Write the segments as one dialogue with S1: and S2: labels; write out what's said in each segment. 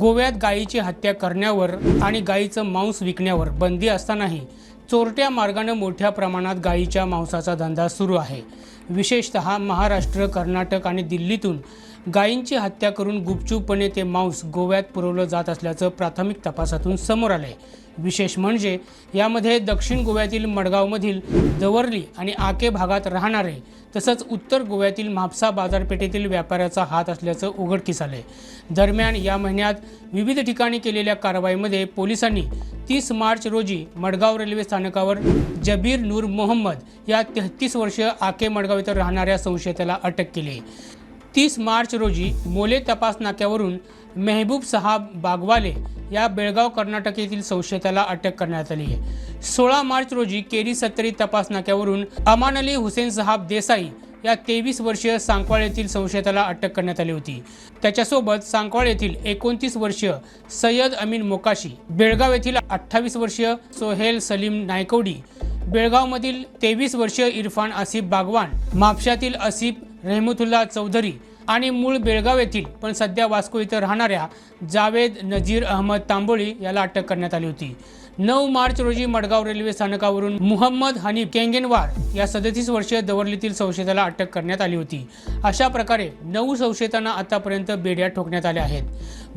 S1: गोव्यात गायीची हत्या करण्यावर आणि गायीचं मांस विकण्यावर बंदी असतानाही चोरट्या मार्गानं मोठ्या प्रमाणात गायीच्या मांसाचा धंदा सुरू आहे. विशेषत महाराष्ट्र कर्नाटक आणि दिल्लीतून गायींची हत्या करून गुपचूपपणे ते मांस गोव्यात पुरवलं जात असल्याचं प्राथमिक तपासातून समोर आलंय. विशेष म्हणजे यामध्ये दक्षिण गोव्यातील मडगावमधील दवर्ली आणि आके भागात राहणारे तसंच उत्तर गोव्यातील म्हापसा बाजारपेठेतील व्यापाऱ्याचा हात असल्याचं उघडकीस आलंय. दरम्यान या महिन्यात विविध ठिकाणी केलेल्या कारवाईमध्ये पोलिसांनी तीस मार्च रोजी मडगाव रेल्वे स्थानकावर जबीर नूर मोहम्मद या तेहतीस वर्षीय आके मडगाव इथं राहणाऱ्या संशयिताला अटक केली. तीस मार्च रोजी मोले तपास नाक्यावरून मेहबूब साहाब बागवाले या बेळगाव कर्नाटक येथील संशयिताला अटक करण्यात आली आहे. सोळा मार्च रोजी केरी सत्तरी तपास नाक्यावरून अमान अली हुसेन साहाब देसाई या तेवीस वर्षीय सांकवाळ येथील संशयिताला अटक करण्यात आली होती. त्याच्यासोबत सांकवाळ येथील एकोणतीस वर्षीय सय्यद अमीन मोकाशी बेळगाव येथील अठ्ठावीस वर्षीय सोहेल सलीम नायकवडी बेळगावमधील तेवीस वर्षीय इरफान आसिफ बागवान म्हापशातील आसिफ रेहमतुल्ला चौधरी आणि मूळ बेळगाव येथील पण सध्या वास्को इथं राहणाऱ्या जावेद नजीर अहमद तांबोळी याला अटक करण्यात आली होती. नऊ मार्च रोजी मडगाव रेल्वे स्थानकावरून मुहम्मद हनीफ केंगेनवार या सदतीस वर्षीय दवरलीतील संशयिताला अटक करण्यात आली होती. अशा प्रकारे नऊ संशयितांना आतापर्यंत बेड्या ठोकण्यात आल्या आहेत.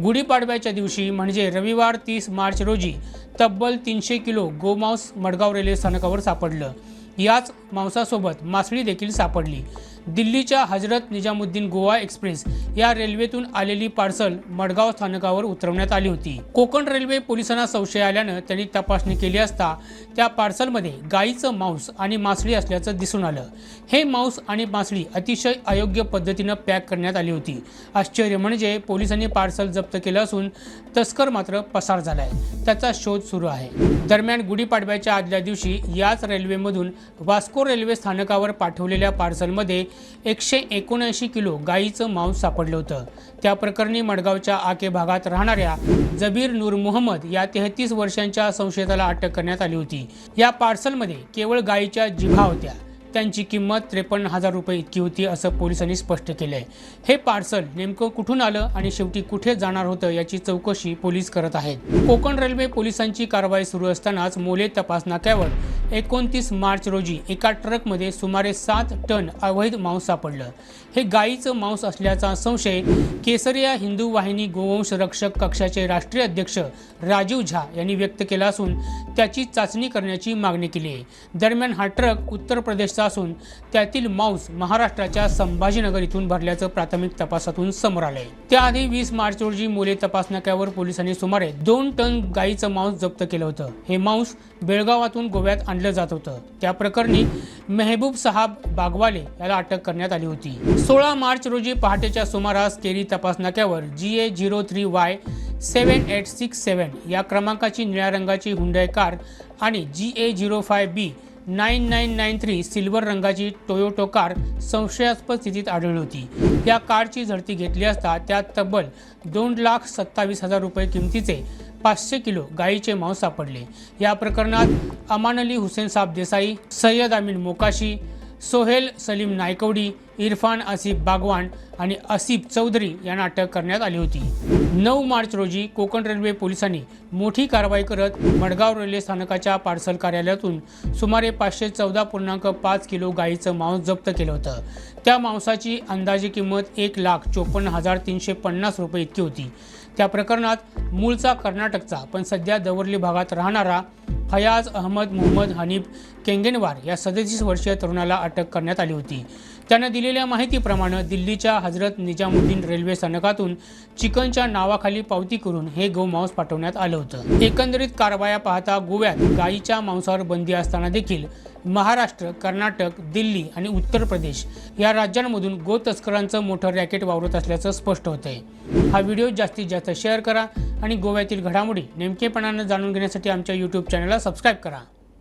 S1: गुढीपाडव्याच्या दिवशी म्हणजे रविवार तीस मार्च रोजी तब्बल तीनशे किलो गोमांस मडगाव रेल्वे स्थानकावर सापडलं. याच मांसासोबत मासळी देखील सापडली. दिल्लीच्या हजरत निजामुद्दीन गोवा एक्सप्रेस या रेल्वेतून आलेली पार्सल मडगाव स्थानकावर उतरवण्यात आली होती. कोकण रेल्वे पोलिसांना संशय आल्यानं त्यांनी तपासणी केली असता त्या पार्सलमध्ये गायीचं मांस आणि मासळी असल्याचं दिसून आलं. हे मांस आणि मासळी अतिशय अयोग्य पद्धतीनं पॅक करण्यात आली होती. आश्चर्य म्हणजे पोलिसांनी पार्सल जप्त केलं असून तस्कर मात्र पसार झालाय. त्याचा शोध सुरू आहे. दरम्यान गुढीपाडव्याच्या आदल्या दिवशी याच रेल्वेमधून वास्को रेल्वे स्थानकावर पाठवलेल्या पार्सलमध्ये एकशे एकोणऐंशी किलो गायीचं मांस सापडलं होतं. त्या प्रकरणी मडगावच्या आके भागात राहणाऱ्या जबीर नूर मोहम्मद या तेहतीस वर्षांच्या संशयिताला अटक करण्यात आली होती. या पार्सलमध्ये केवळ गायीच्या जिभा होत्या. त्यांची किंमत त्रेपन्न हजार रुपये इतकी होती असं पोलिसांनी स्पष्ट केलं आहे हे पार्सल नेमकं कुठून आलं आणि शेवटी कुठे जाणार होतं याची चौकशी पोलीस करत आहेत. कोकण रेल्वे पोलिसांची कारवाई सुरू असतानाच मोले तपास नाक्यावर एकोणतीस मार्च रोजी एका ट्रकमध्ये सुमारे सात टन अवैध मांस सापडलं. हे गायीचं मांस असल्याचा संशय केसरिया हिंदू वाहिनी गोवंश रक्षक कक्षाचे राष्ट्रीय अध्यक्ष राजीव झा यांनी व्यक्त केला असून त्याची चाचणी करण्याची मागणी केली आहे. दरम्यान हा ट्रक उत्तर प्रदेशचा असून त्यातील मांस महाराष्ट्राच्या संभाजीनगर इथून भरल्याचं प्राथमिक तपासातून समोर आलंय. त्याआधी वीस मार्च रोजी मोले तपास नाक्यावर पोलिसांनी सुमारे दोन टन गायीचं मांस जप्त केलं होतं. हे मांस बेळगावातून गोव्यात आणलं जात होतं. त्या प्रकरणी मेहबूब साहाब बागवाले याला अटक करण्यात आली होती. सोळा मार्च रोजी पहाटेच्या सुमारास केरी तपास नाक्यावर G A zero three Y seven eight six seven या क्रमांकाची निळ्या रंगाची हुंडाई कार आणि G A zero five B nine nine nine three silver रंगाची टोयोटो कार संशयास्पद स्थितीत आढळली होती. या कारची झडती घेतली असता त्यात तब्बल दोन लाख सत्तावीस हजार रुपये किमतीचे पाचशे किलो गायीचे मांस सापडले. या प्रकरणात अमान अली हुसेन साब देसाई सय्यद अमीन मोकाशी सोहेल सलीम नायकवडी इरफान आसिफ बागवान आणि आसिफ चौधरी यांना अटक करण्यात आली होती. नऊ मार्च रोजी कोकण रेल्वे पोलिसांनी मोठी कारवाई करत मडगाव रेल्वे स्थानकाच्या पार्सल कार्यालयातून सुमारे पाचशे चौदा पूर्णांक पाच किलो गायीचं मांस जप्त केलं होतं. त्या मांसाची अंदाजे किंमत एक लाख चोपन्न हजार तीनशे पन्नास रुपये इतकी होती. त्या प्रकरणात मूळचा कर्नाटकचा पण सध्या दवर्ली भागात राहणारा फयाज अहमद मोहम्मद हनीफ केंगेनवार या सदतीस वर्षीय तरुणाला अटक करण्यात आली होती. त्यानं दिलेल्या माहितीप्रमाणे दिल्लीच्या हजरत निजामुद्दीन रेल्वे स्थानकातून चिकनच्या नावाखाली पावती करून हे गोमांस पाठवण्यात आलं होतं. एकंदरीत कारवाया पाहता गोव्यात गायीच्या मांसावर बंदी असताना देखील महाराष्ट्र कर्नाटक दिल्ली आणि उत्तर प्रदेश या राज्यांमधून गो तस्करांचं मोठं रॅकेट वावरत असल्याचं स्पष्ट होत आहे हा व्हिडिओ जास्तीत जास्त शेअर करा आणि गोव्यातील घडामोडी नेमकेपणानं जाणून घेण्यासाठी आमच्या यूट्यूब चॅनलला सबस्क्राईब करा.